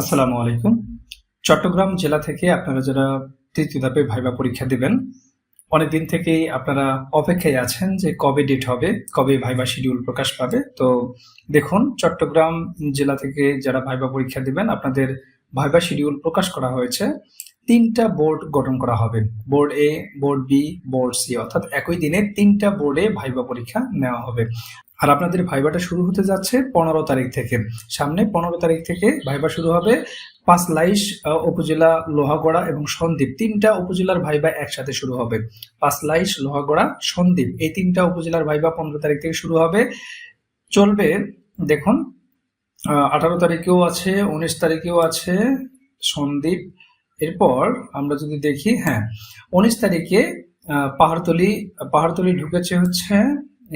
আসসালামু আলাইকুম। চট্টগ্রাম জেলা থেকে আপনারা যারা তৃতীয় ধাপে ভাইবা পরীক্ষা দিবেন, অনেকদিন থেকেই আপনারা অপেক্ষায় আছেন যে কবে ডেট হবে, কবে ভাইবা শিডিউল প্রকাশ পাবে। তো দেখুন, চট্টগ্রাম জেলা থেকে যারা ভাইবা পরীক্ষা দিবেন, আপনাদের ভাইবা শিডিউল প্রকাশ করা হয়েছে। তিনটা বোর্ড গঠন করা হবে। Board A board B board C অর্থাৎ একই দিনে তিনটা বোর্ডে ভাইবা পরীক্ষা নেওয়া হবে। আর আপনাদের ভাইবাটা শুরু হতে যাচ্ছে পনেরো তারিখ থেকে। সামনে পনেরো তারিখ থেকে ভাইবা শুরু হবে পাঁচ লাইশ উপজেলা লোহাগড়া এবং সন্দ্বীপ। তিনটা উপজেলার ভাইবা একসাথে শুরু হবে। পাঁচ লাইশ লোহাগড়া, সন্দ্বীপ। এই তিনটা উপজেলার ভাইবা পনেরো তারিখ থেকে শুরু হবে। চলবে, দেখুন আঠারো তারিখেও আছে, উনিশ তারিখেও আছে সন্দ্বীপ। এরপর আমরা যদি দেখি হ্যাঁ উনিশ তারিখে পাহাড়তলি পাহাড়তলি ঢুকেছে হচ্ছে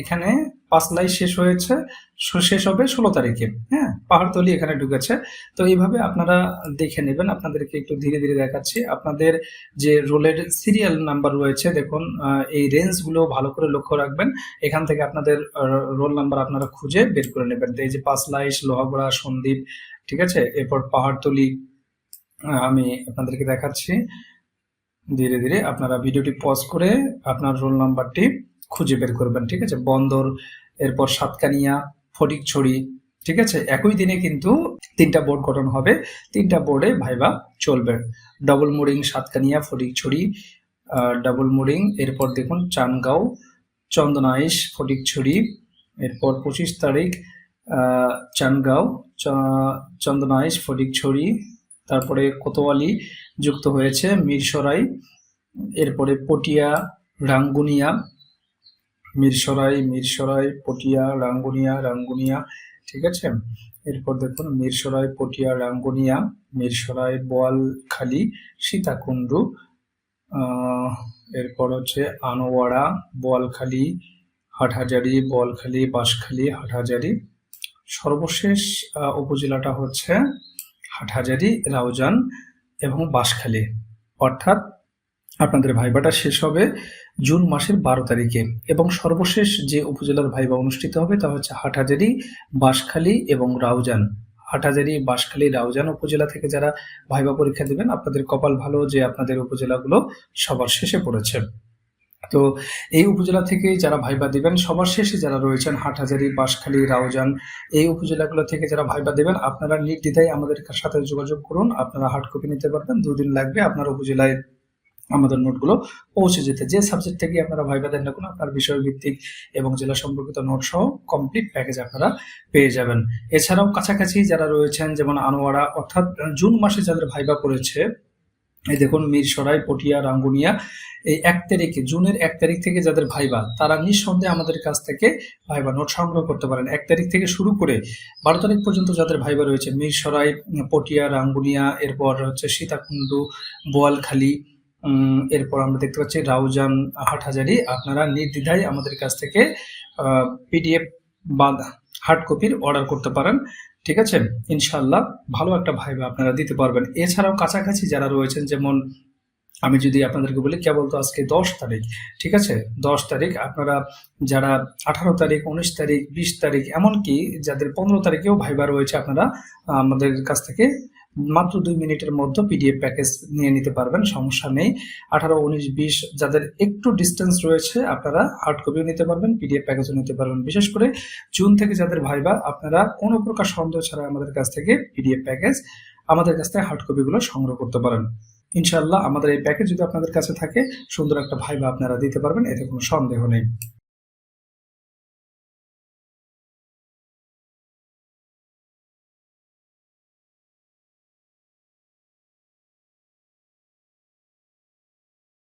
এখানে পাঁচ লাই শেষ হয়েছে শেষ হবে ষোলো তারিখে। হ্যাঁ পাহাড়তলি এখানে ঢুকেছে। তো এইভাবে আপনারা দেখে নেবেন, আপনাদেরকে একটু ধীরে ধীরে দেখাচ্ছি। আপনাদের যে রোলের সিরিয়াল নাম্বার রয়েছে, দেখুন এই রেঞ্জগুলো ভালো করে লক্ষ্য রাখবেন। এখান থেকে আপনাদের রোল নাম্বার আপনারা খুঁজে বের করে নেবেন। এই যে পাঁচ লাইশ লোহাগড়া, সন্দ্বীপ, ঠিক আছে? এরপর পাহাড়তলি আমি আপনাদেরকে দেখাচ্ছি। ধীরে ধীরে আপনারা ভিডিওটি পজ করে আপনার রোল নাম্বারটি খুঁজে বের করবেন, ঠিক আছে? বন্দর এরপর সাতকানিয়া, ফটিকছড়ি, ঠিক আছে? একই দিনে কিন্তু তিনটা বোর্ড গঠন হবে। তিনটা বোর্ডে ভাইবা চলবে। ডবল মোডিং সাতকানিয়া, ফটিকছড়ি ডাবল মোডিং এরপর দেখুন চানগাঁও, চন্দনাইশ, ফটিকছড়ি, এরপর পঁচিশ তারিখ চানগাঁও চন্দনাইশ, ফটিকছড়ি, তারপরে কোতোয়ালি যুক্ত হয়েছে মিরসরাই, এরপরে পটিয়া, রাঙ্গুনিয়া মিরসরাই মিরসরাই, পটিয়া, রাঙ্গুনিয়া রাঙ্গুনিয়া, ঠিক আছে? এরপর দেখুন, মিরসরাই, পটিয়া, রাঙ্গুনিয়া, মিরসরাই, বোয়ালখালী, সীতাকুণ্ডু এরপর হচ্ছে আনোয়ারা, বোয়ালখালী, হাটহাজারি, বোয়ালখালী, বাঁশখালী, হাটহাজারি। সর্বশেষ উপজেলাটা হচ্ছে হাটহাজারি, রাউজান এবং বাঁশখালী। অর্থাৎ আপনাদের ভাইবাটা শেষ হবে জুন মাসের বারো তারিখে এবং সর্বশেষ যে উপজেলার ভাইবা অনুষ্ঠিত হবে তা হচ্ছে হাটহাজারি, বাঁশখালী এবং রাউজান। হাটহাজারি, বাঁশখালী, রাউজান উপজেলা থেকে যারা ভাইবা পরীক্ষা দেবেন, আপনাদের কপাল ভালো যে আপনাদের উপজেলাগুলো সবার শেষে পড়েছে। তো এই উপজেলা থেকে যারা ভাইবা দিবেন, সবার শেষে যারা রয়েছেন হাটহাজারি, বাঁশখালী, রাউজান, এই উপজেলাগুলো থেকে যারা ভাইবা দেবেন, আপনারা নির্দ্বিধায় আমাদের সাথে যোগাযোগ করুন, আপনারা হার্ড কপি নিতে পারবেন, দুদিন লাগবে আপনার উপজেলায় আমাদের নোটগুলো পৌঁছে যেতে। যে সাবজেক্ট থেকে আপনারা ভাইবা দেন না কোনো আপনার বিষয়ভিত্তিক এবং জেলা সম্পর্কিত নোট সহ কমপ্লিট প্যাকেজ আপনারা পেয়ে যাবেন। এছাড়াও কাছাকাছি যারা রয়েছেন, যেমন আনোয়ারা, অর্থাৎ জুন মাসে যাদের ভাইবা পড়েছে, এই দেখুন মিরসরাই, পটিয়া, রাঙ্গুনিয়া, এই এক তারিখে, জুনের এক তারিখ থেকে যাদের ভাইবা, তারা নিঃসন্দেহে আমাদের কাছ থেকে ভাইবা নোট সংগ্রহ করতে পারেন। এক তারিখ থেকে শুরু করে বারো তারিখ পর্যন্ত যাদের ভাইবা রয়েছে, মিরসরাই, পটিয়া, রাঙ্গুনিয়া, এরপর হচ্ছে সীতাকুণ্ডু, বোয়ালখালী এরপর আমরা দেখতে পাচ্ছি রাউজান হাটহাজারি। আপনারা নির্দ্বিধায় আমাদের কাছ থেকে পিডিএফ বা হার্ড কপির অর্ডার করতে পারেন। ঠিক আছে? ইনশাল্লাহ ভালো একটা ভাইবা আপনারা দিতে পারবেন। এছাড়াও কাছাকাছি যারা রয়েছেন, যেমন আমি যদি আপনাদেরকে বলি, কেবল তো আজকে দশ তারিখ, ঠিক আছে? দশ তারিখ, আপনারা যারা আঠারো তারিখ, উনিশ তারিখ, বিশ তারিখ, এমনকি যাদের পনেরো তারিখেও ভাইবা রয়েছে, আপনারা আমাদের কাছ থেকে মাত্র দুই মিনিটের মধ্যে পিডিএফ প্যাকেজ নিয়ে নিতে পারবেন, সমস্যা নেই। আঠারো, উনিশ, বিশ, যাদের একটু ডিস্টেন্স রয়েছে, আপনারা হার্ড কপিও নিতে পারবেন, পিডিএফ প্যাকেজও নিতে পারবেন। বিশেষ করে জুন থেকে যাদের ভাইবা আপনারা কোনো প্রকার সন্দেহ ছাড়া আমাদের কাছ থেকে পিডিএফ প্যাকেজ, আমাদের কাছ থেকে হার্ড কপিগুলো সংগ্রহ করতে পারেন। ইনশাল্লাহ আমাদের এই প্যাকেজ যদি আপনাদের কাছে থাকে, সুন্দর একটা ভাইবা আপনারা দিতে পারবেন, এতে কোনো সন্দেহ নেই।